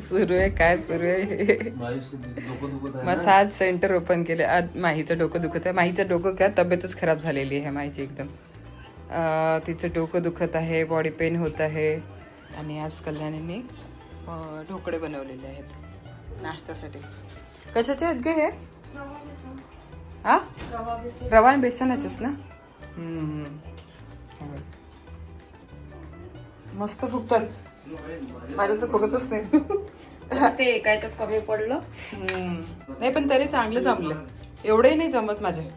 सुरू आहे काय सुरू आहे? मसाज सेंटर ओपन केले. आज माहीचं डोकं दुखत आहे. माहीचं डोकं काय तब्येतच खराब झालेली आहे माहीची एकदम. तिचं डोकं दुखत आहे बॉडी पेन होत आहे. आणि आज कल्याणीने ढोकळे बनवलेले आहेत नाश्त्यासाठी. कशाचे आहेत गे हे? हा? रवा आणि बेसनाचेच ना. मस्त फुगतात. माझं तर फुगतच नाही. ते कायच्यात कमी पडलं. नाही पण तरी चांगले जमले. एवढेही नाही जमत माझे.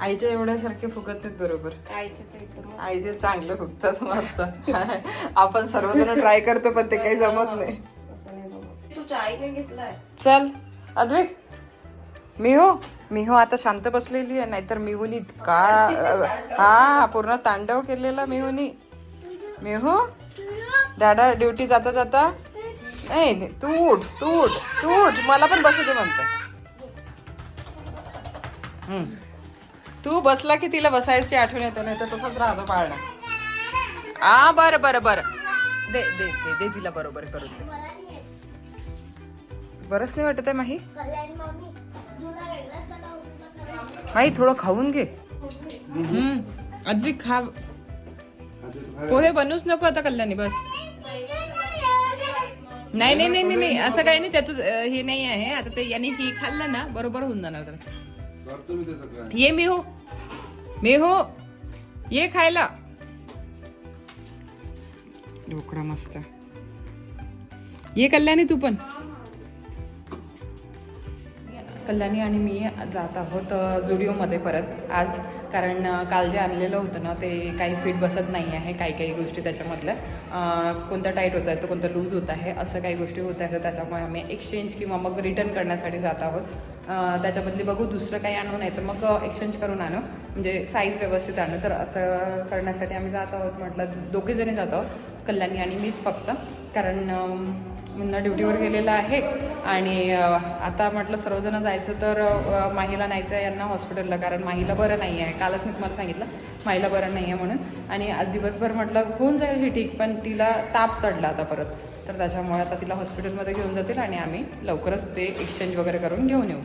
आईच्या एवढ्यासारखे फुगत नाहीत बरोबर. आईचे ते चांगले फुगतात मस्त. आपण सर्वजण ट्राय करतो पण ते काही जमत नाही. तुझ्या आईने घेतलाय? चल अद्विक. मिहो मिहो आता शांत बसलेली आहे नाहीतर मिहून का हा पूर्ण तांडव केलेला मिहूनी. मिहू दादा ड्युटी जाता जाता नाही तू उठ तू उठ तू उठ मला पण बसू दे म्हणत. तू बसला की तिला बसायची आठवण येते नाही तर तसंच राहतो पाळणं. आ बरं बरं बरं. दे दे दे दे तिला बरोबर करून दे. बरंच नाही वाटत आहे माही? काही थोडं खाऊन घे हम्म अद्विक खा पोहे बनवूच नको आता कल्याणी बस नाही नाही नाही नाही, नाही असं काही नाही त्याचं हे नाही आहे आता ते याने ही खाल्लं ना बरोबर होऊन जाणार तर ये मी हो मी हो ये खायला ढोकळा मस्त ये कल्याणी तू पण कल्याणी आणि मी जात आहोत जुडिओमध्ये परत आज. कारण काल जे आणलेलं होतं ना ते काही फिट बसत नाही आहे काही काही गोष्टी त्याच्यामधल्या. कोणतं टाईट होत आहे तर कोणतं लूज होत आहे असं काही गोष्टी होत आहेत त्याच्यामुळे आम्ही एक्सचेंज किंवा मग रिटर्न करण्यासाठी जात आहोत. त्याच्याबदली बघू दुसरं काही आणू नाही तर मग एक्सचेंज करून आणू. म्हणजे साईज व्यवस्थित आणू. तर असं करण्यासाठी आम्ही जात आहोत म्हटलं दोघे जणी जात आहोत कल्याणी आणि मीच फक्त. कारण मुन्ना ड्युटीवर गेलेला आहे आणि आता म्हटलं सर्वजण जायचं तर माहीला न्यायचं आहे यांना हॉस्पिटलला कारण माहीला बरं नाही आहे कालच मी तुम्हाला सांगितलं माहीला बरं नाही आहे म्हणून. आणि आज दिवसभर म्हटलं होऊन जाईल ही ठीक पण तिला ताप चढला आता परत. तर त्याच्यामुळे आता तिला हॉस्पिटलमध्ये घेऊन जातील आणि आम्ही लवकरच ते एक्सचेंज वगैरे करून घेऊन येऊ.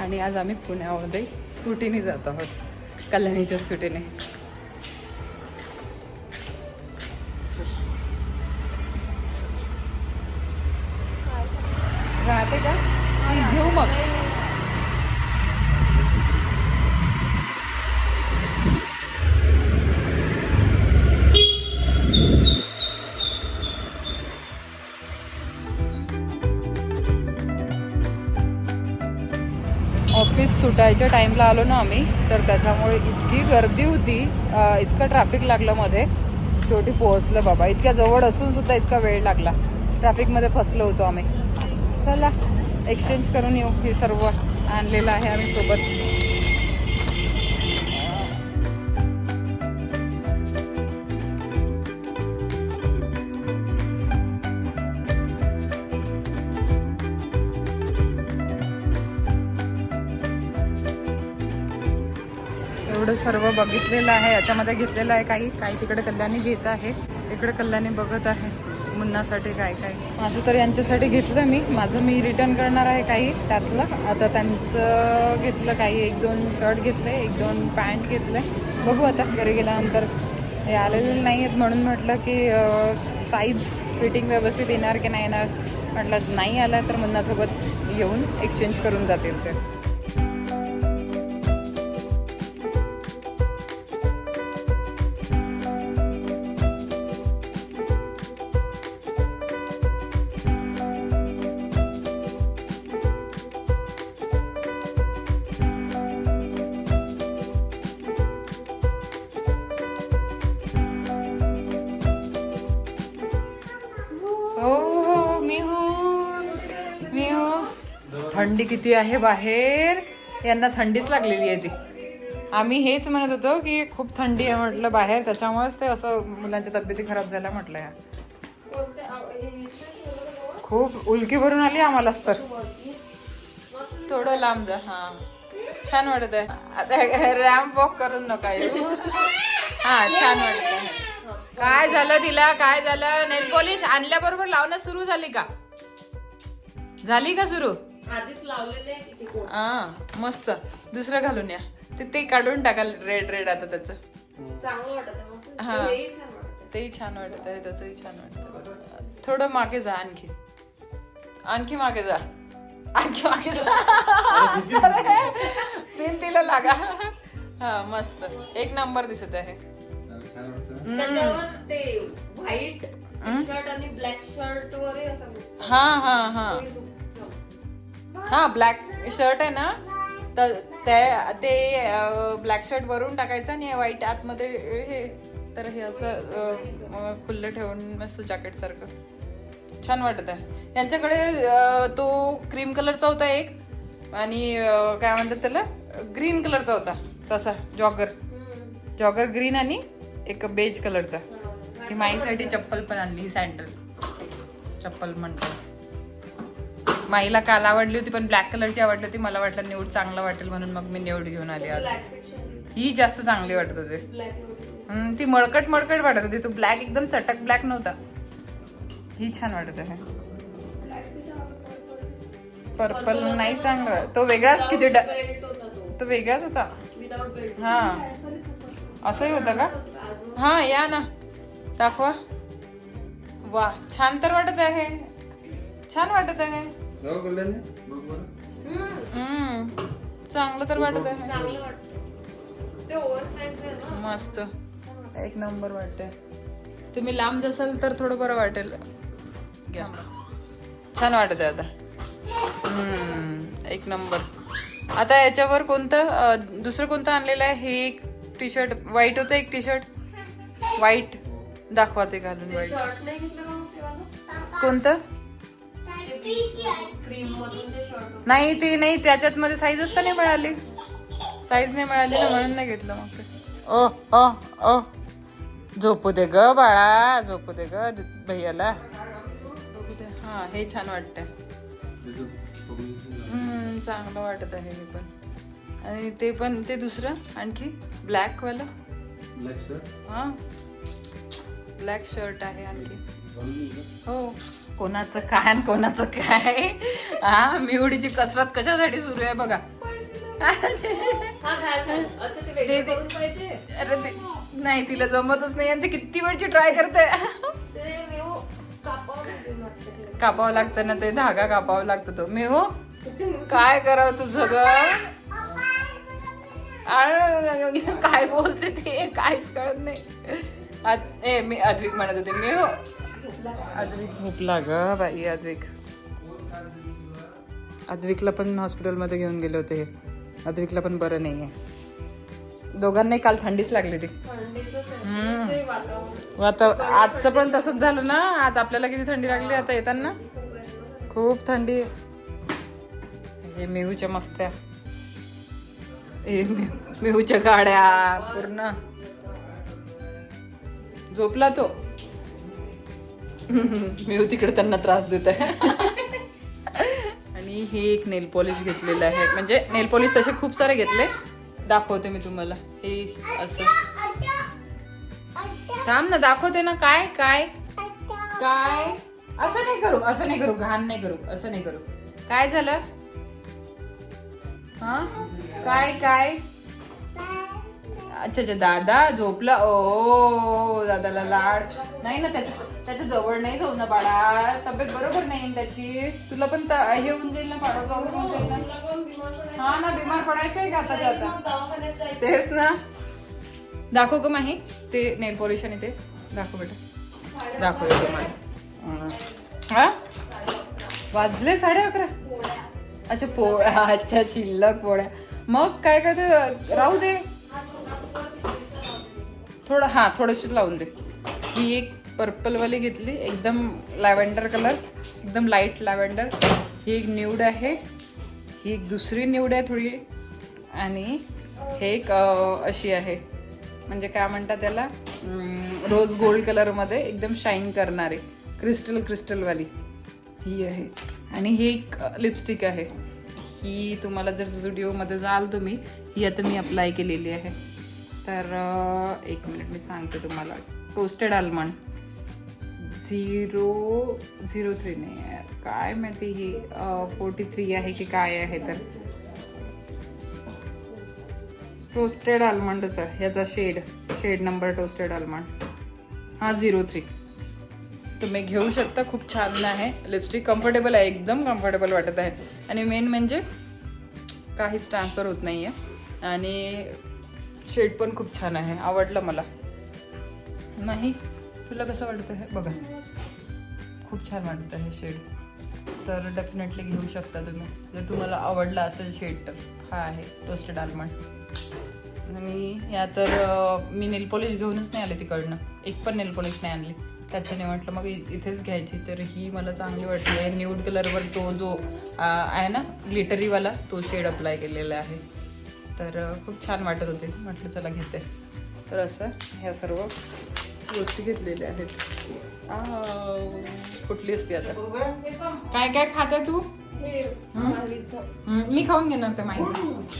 आणि आज आम्ही पुण्यामध्ये स्कूटीने जात आहोत. कल्याणीच्या स्कूटीने. का घेऊ मग. ऑफिस सुटायच्या टाईमला आलो ना आम्ही तर त्याच्यामुळे इतकी गर्दी होती इतकं ट्रॅफिक लागलं मध्ये. शेवटी पोहोचलं बाबा. इतक्या जवळ असून सुद्धा इतका वेळ लागला. ट्रॅफिकमध्ये फसलो होतो आम्ही. चला एक्सचेंज करून येऊ. हे सर्व आणलेलं आहे आम्ही सोबत. एवढं सर्व बघितलेलं आहे. याच्यामध्ये घेतलेलं आहे काही. काही तिकडे कल्याणी घेत आहे. इकडे कल्याणी बघत आहे. मुन्नासाठी काय काय? माझं तर यांच्यासाठी घेतलं मी. माझं मी रिटर्न करणार आहे काही त्यातलं. आता त्यांचं घेतलं काही. एक दोन शर्ट घेतले एक दोन पॅन्ट घेतले. बघू आता घरी गेल्यानंतर. हे आलेले नाही आहेत म्हणून म्हटलं की साईज फिटिंग व्यवस्थित येणार की नाही येणार? म्हटलं नाही आलं तर मुन्नासोबत येऊन एक्सचेंज करून जातील ते. हो हो हो थंडी किती आहे बाहेर? यांना थंडीच लागलेली आहे ती. आम्ही हेच म्हणत होतो की खूप थंडी आहे म्हटलं बाहेर त्याच्यामुळेच ते असं मुलांच्या तब्येती खराब झाल्या म्हटलं या. खूप उलकी भरून आली आम्हालाच तर थोडं लांब जा हा. छान वाटत आहे आता रॅम्प वॉक करून नका येऊ. हा छान वाटत आहे काय झालं तिला? काय झालं? नेल पॉलिश आणल्याबरोबर लावणं सुरू झाली का? झाली का सुरू? आधीच लावलेले हा मस्त. दुसरं घालून या. ते ते काढून टाकाल रेड रेड आता त्याचं. चांगलं वाटत आहे मस्त. हा. हेही छान वाटत. आहे. तेही छान वाटत आहे त्याचंही छान वाटत थोडं मागे जा आणखी. आणखी मागे जा. आणखी मागे जा. भिंतीला लागा. हा मस्त. एक नंबर दिसत आहे. त्याच्यावर ते व्हाईट शर्ट आणि ब्लॅक शर्ट वर असं हा हा हा. हा ब्लॅक शर्ट आहे ना? तर ते ब्लॅक शर्ट वरून टाकायचं आणि व्हाईट आतमध्ये हे तर हे असं खुल्लं ठेवून मस्त जॅकेट सारखं. छान वाटत आहे यांच्याकडे तो क्रीम कलरचा होता एक आणि काय म्हणतात त्याला? ग्रीन कलरचा होता तसा जॉगर जॉगर ग्रीन आणि एक बेज कलरचा ही माईसाठी चप्पल पण आणली ही सँडल चप्पल म्हणतो. माईला काल आवडली होती पण ब्लॅक कलरची आवडली होती. मला वाटलं निवड चांगलं वाटेल म्हणून मग मी निवड घेऊन आली आज. ही जास्त चांगली वाटत होती. ती मळकट मळकट वाटत होती. तो ब्लॅक एकदम चटक ब्लॅक नव्हता. ही छान वाटत आहे. पर्पल नाही चांगला. तो वेगळाच किती तो. वेगळाच होता. हा. असंही होतं का? हा या ना. दाखवा. वा छान तर वाटत आहे. छान वाटत आहे. चांगलं तर वाटत आहे. मस्त. एक नंबर वाटते तुम्ही लांब जसाल तर थोडं बरं वाटेल. घ्या. छान वाटत आहे आता. हम्म, एक नंबर. आता याच्यावर कोणतं दुसरं कोणतं आणलेलं आहे? हे एक टी शर्ट व्हाईट होतं एक टी शर्ट व्हाईट दाखवा ते घालून व्हाईट तेव्हा कोणतं? क्रीम मधून ते शर्ट होतं. नाही ते नाही त्याच्यात मध्ये साईजच तर नाही मिळाली. साईज नाही मिळाली ना म्हणून नाही घेतलं मग ते. ओ ओ ओ. झोपू दे ग बाळा झोपू दे ग भैयाला. हा हे छान वाटतंय. हम्म, चांगलं वाटत आहे हे पण. आणि ते पण ते दुसरं आणखी? ब्लॅक वालं? ब्लॅक शर्ट हा. ब्लॅक शर्ट आहे आणखी? हो. कोणाचं काय आणि कोणाचं काय? हा मिवडीची कसरत कशासाठी सुरू आहे बघा. हा अरे ते नाही तिला जमतच नाही आणि ते किती वेळची ट्राय करते. कापावं लागतं ना ते धागा कापावा लागतो तो. मी हो काय करावं तुझं ग? अरे, काय बोलते ते? काहीच कळत नाही. आद- ए मी अद्विक म्हणत होते. मी हो. अद्विक झोपला ग बाई अद्विक अद्विकला पण हॉस्पिटलमध्ये घेऊन गेले होते हे. अद्विकला पण बरं नाही आहे दोघांनाही काल थंडीच लागली ती आता आजचं पण तसंच झालं ना? आज आपल्याला किती थंडी लागली आता येताना? खूप थंडी. हे मेहूच्या मस्त्या. हे मेहू- मेहूच्या गाड्या पूर्ण. झोपला तो? मी तिकडे त्यांना त्रास देत आहे. आणि हे एक नेल पॉलिश घेतलेलं आहे. म्हणजे नेल पॉलिश तसे खूप सारे घेतले. दाखवते मी तुम्हाला. हे असं. थांब ना दाखवते ना. काय काय? काय? असं नाही करू असं नाही करू. घाण नाही करू असं नाही करू. काय झालं? हा? काय काय? अच्छा अच्छा दादा झोपला? ओ दादाला लाड. नाही ना त्याच्या त्याच्याजवळ नाही जाऊ ना बाळा. तब्येत बरोबर नाही त्याची. तुला पण त- हे होऊन जाईल ना बाळा ना. पडायचं? हा ना बिमार पडायचं आहे का आता जाता तेच ना. दाखव ग माही. ते नेल पॉलिश आणि ते. दाखव बेटा. दाखव तुम्हाला. हा? वाजले साडे अकरा. अच्छा पोळ्या. अच्छा शिल्लक पोळ्या. मग काय काय ते राहू दे. थोडं हां थोडंशीच लावून दे. ही एक पर्पलवाली घेतली एकदम लॅव्हेंडर कलर एकदम लाइट लॅव्हेंडर. ही एक न्यूड आहे. ही एक दुसरी निवड आहे थोडी. आणि हे एक अशी आहे. म्हणजे काय म्हणतात त्याला? रोज गोल्ड कलरमध्ये एकदम शाईन करणारे क्रिस्टल क्रिस्टलवाली ही आहे. आणि ही एक लिपस्टिक आहे. ही तुम्हाला जर स्टुडिओमध्ये जाल तुम्ही ही आता मी अप्लाय केलेली आहे. तर एक मिनिट मी सांगते तुम्हाला. Toasted almond zero zero three नाही काय माहिती ही फोर्टी थ्री आहे की काय आहे तर. टोस्टेड आल्मंडचा ह्याचा shade shade number toasted almond हा झिरो थ्री तुम्ही घेऊ शकता. खूप छान आहे. लिपस्टिक कम्फर्टेबल आहे. एकदम कम्फर्टेबल वाटत आहे. आणि मेन म्हणजे काहीच ट्रान्सफर होत नाही आहे आणि शेड पण खूप छान आहे. आवडलं मला. नाही तुला कसं वाटतं आहे बघा. खूप छान वाटतं आहे शेड. तर डेफिनेटली घेऊ शकता तुम्ही. जर तुम्हाला आवडला असेल शेड तर. हा आहे टोस्टेड आल्मंड आणि या तर मी नेल पॉलिश घेऊनच नाही आले तिकडनं. एक पण नेल पॉलिश नाही आणली. त्याच्याने म्हटलं मग इ- इथेच घ्यायची. तर ही मला चांगली वाटली. आहे न्यूड कलरवर तो जो आहे ना ग्लिटरीवाला तो शेड अप्लाय केलेला आहे. तर खूप छान वाटत होते. म्हटलं चला घेते. तर असं ह्या सर्व गोष्टी घेतलेल्या आहेत. कुठली असते आता? काय काय खाते तू? मी खाऊन घेणार ते माहिती.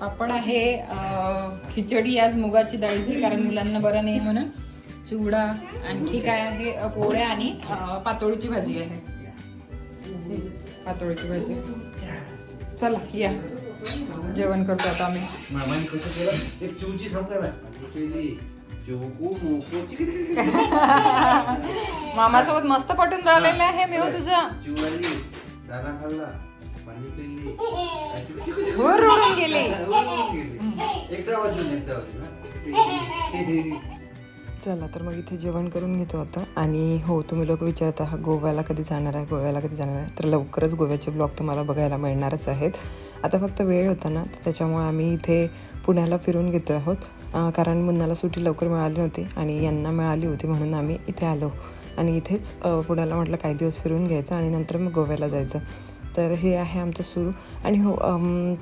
पापड आहे खिचडी आज मुगाची डाळीची कारण मुलांना बरं नाही म्हणून. चिवडा आणखी काय आहे? पोळ्या आणि पातोळीची भाजी आहे. पातोळीची भाजी. चला या. जेवण करतो आता आम्ही. मामासोबत मस्त पटून राहिलेलं आहे मी हो तुझं. गेले. एकदा वाजून एकदा वाजून चला तर मग इथे जेवण करून घेतो आता. आणि हो तुम्ही लोक विचारत आहात गोव्याला कधी जाणार आहे गोव्याला कधी जाणार आहे? तर लवकरच गोव्याचे ब्लॉग तुम्हाला बघायला मिळणारच आहेत. आता फक्त वेळ होता ना तर त्याच्यामुळे आम्ही इथे पुण्याला फिरून घेतो आहोत. कारण मुन्नाला सुट्टी लवकर मिळाली नव्हती आणि यांना मिळाली होती म्हणून आम्ही इथे आलो. आणि इथेच पुण्याला म्हटलं काही दिवस फिरून घ्यायचं आणि नंतर मग गोव्याला जायचं. तर हे आहे आमचं सुरू. आणि हो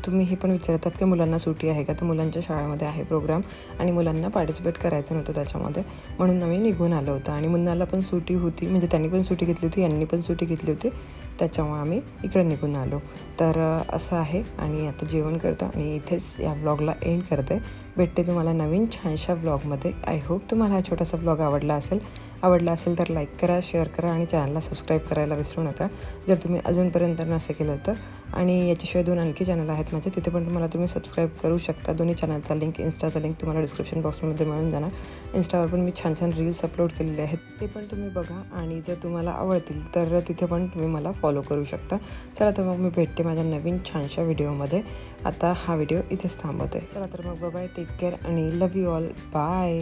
तुम्ही हे पण विचारतात की मुलांना सुट्टी आहे का? तर मुलांच्या शाळेमध्ये आहे प्रोग्राम आणि मुलांना पार्टिसिपेट करायचं नव्हतं त्याच्यामध्ये. म्हणून आम्ही निघून आलो होतो. आणि मुन्नाला पण सुट्टी होती. म्हणजे त्यांनी पण सुट्टी घेतली होती यांनी पण सुट्टी घेतली होती. त्याच्यामुळे आम्ही इकडे निघून आलो. तर असं आहे. आणि आता जेवण करतो आणि इथेच या ब्लॉगला एंड करते. भेटते तुम्हाला नवीन छानशा ब्लॉगमध्ये आय होप तुम्हाला हा छोटासा ब्लॉग आवडला असेल. आवडला असेल तर लाईक करा शेअर करा आणि चॅनलला सबस्क्राईब करायला विसरू नका. जर तुम्ही अजूनपर्यंत नसे केलं तर आणि याच्याशिवाय दोन आणखी चॅनल आहेत माझे तिथे पण तुम्हाला तुम्ही सबस्क्राईब करू शकता. दोन्ही चॅनलचा लिंक इन्स्टाचा लिंक तुम्हाला डिस्क्रिप्शन बॉक्समध्ये मिळून जाणार. इन्स्टावर पण मी छान छान रील्स अपलोड केलेले आहेत. ते पण तुम्ही बघा आणि जर तुम्हाला आवडतील तर तिथे पण तुम्ही मला फॉलो करू शकता. चला तर मग मी भेटते माझ्या नवीन छानशा व्हिडिओमध्ये आता हा व्हिडिओ इथेच आहे चला तर मग बाय टेक केअर आणि लव यू ऑल बाय